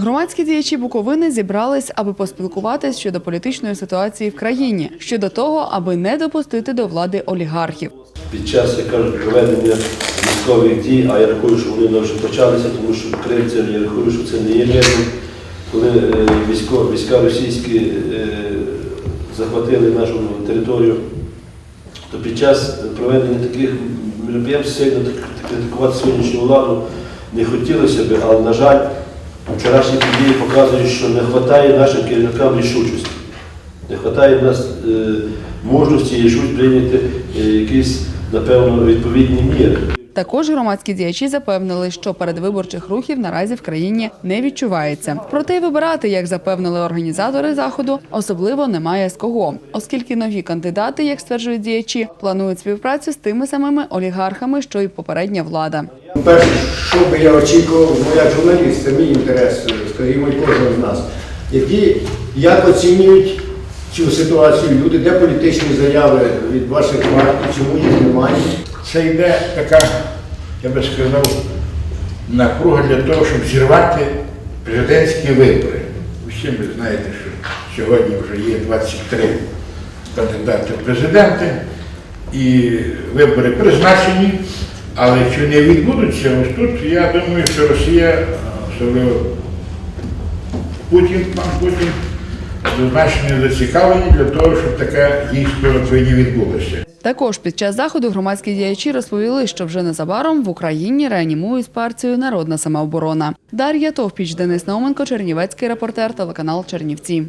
Громадські діячі Буковини зібрались, аби поспілкуватись щодо політичної ситуації в країні, щодо того, аби не допустити до влади олігархів. під час, як кажуть, проведення військових дій, а я рахую, що вони вже почалися, тому що Крим це я рахую, що це не є миром. Коли е, військо, війська російські е, захватили нашу територію, то під час проведення таких мероприємств сильно критикувати сьогоднішню владу не хотілося б, але, на жаль, вчорашні події показують, що не вистачає нашим керівникам рішучості. Не вистачає в нас е, можливості рішуть прийняти е, якісь, напевно, відповідні міри. Також громадські діячі запевнили, що передвиборчих рухів наразі в країні не відчувається. Проте вибирати, як запевнили організатори заходу, особливо немає з кого, оскільки нові кандидати, як стверджують діячі, планують співпрацю з тими самими олігархами, що й попередня влада. Перше, що би я очікував, ну як журналіст, це мій інтерес, скажімо, кожного з нас, які як оцінюють цю ситуацію люди, де політичні заяви від ваших партій, чому їх немає. Це йде така, я би сказав, напруга для того, щоб зірвати президентські вибори. Усі ви знаєте, що сьогодні вже є 23 кандидати в президенти, і вибори призначені, але чи не відбудуться, ось тут я думаю, що Росія, особливо Путін, пан Путін, однозначно зацікавлені для того, щоб таке в Україні відбулося. Також під час заходу громадські діячі розповіли, що вже незабаром в Україні реанімують партію Народна самооборона. Дар'я Товпіч, Денис Науменко, Чернівецький репортер, телеканал Чернівці.